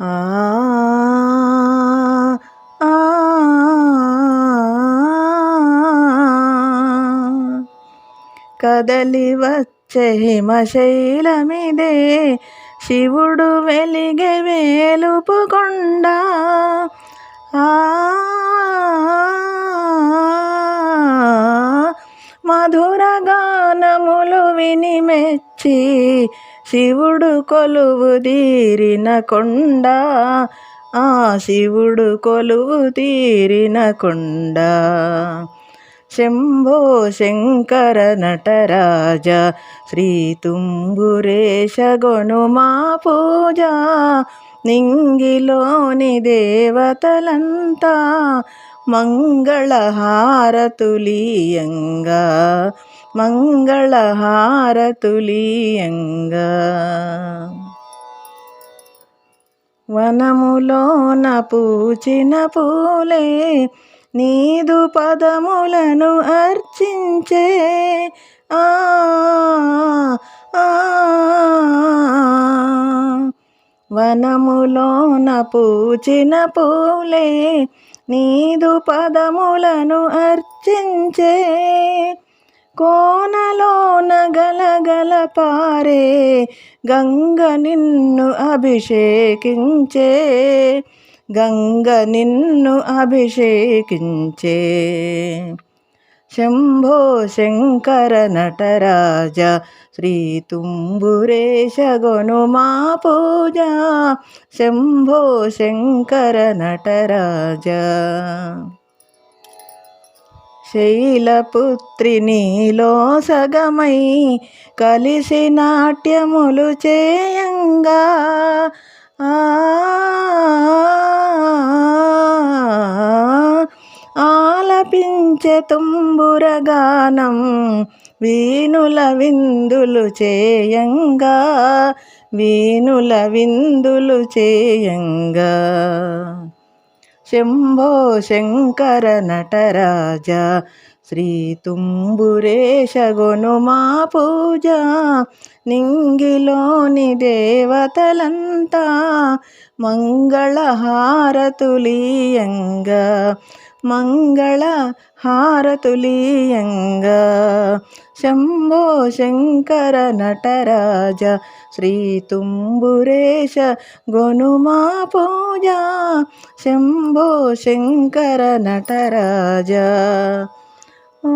ఆ ఆ, కదలి వచ్చే హిమశైలమిదే శివుడు వెలిగే వేలుపుకొండ ఆ మధుర గానములు విని మెచ్చి శివుడు కొలువు తీరిన కొండ. ఆ శివుడు కొలువు తీరిన కొండ. శంభో శంకర నటరాజ శ్రీ తుంగురేశ గొనుమా పూజ. నింగిలోని దేవతలంతా మంగళహారతులీయంగా మంగళహారతులీయంగా. వనములోన పూచిన పూలే నీదు పదములను అర్చించే. ఆ ఆ, వనములోన పూచిన పూలే నీదు పదములను అర్చించే. కోనలోన గలగల పారే గంగ నిన్ను అభిషేకించే గంగ నిన్ను అభిషేకించే. శంభో శంకర నటరాజ శ్రీ తుంబురేశ గొనుమా పూజ. శంభో శంకర నటరాజ. శైలపుత్రి నీలో సగమై కలిసి నాట్యములు చేయంగా. ఆ ఆలపించే తుంబురగానం వీణుల విందులు చేయంగా. వీణుల విందులు చేయంగా. శంభో శంకర నటరాజ శ్రీ తుంబురేశ గొనుమా పూజ నింగిలోని దేవతలంతా మంగళహారతులీయంగా మంగళ హారతులీయంగా. శంభో శంకర నటరాజ శ్రీ తుంబురేశ గొనుమా పూజ. శంభో శంకర నటరాజ. ఓ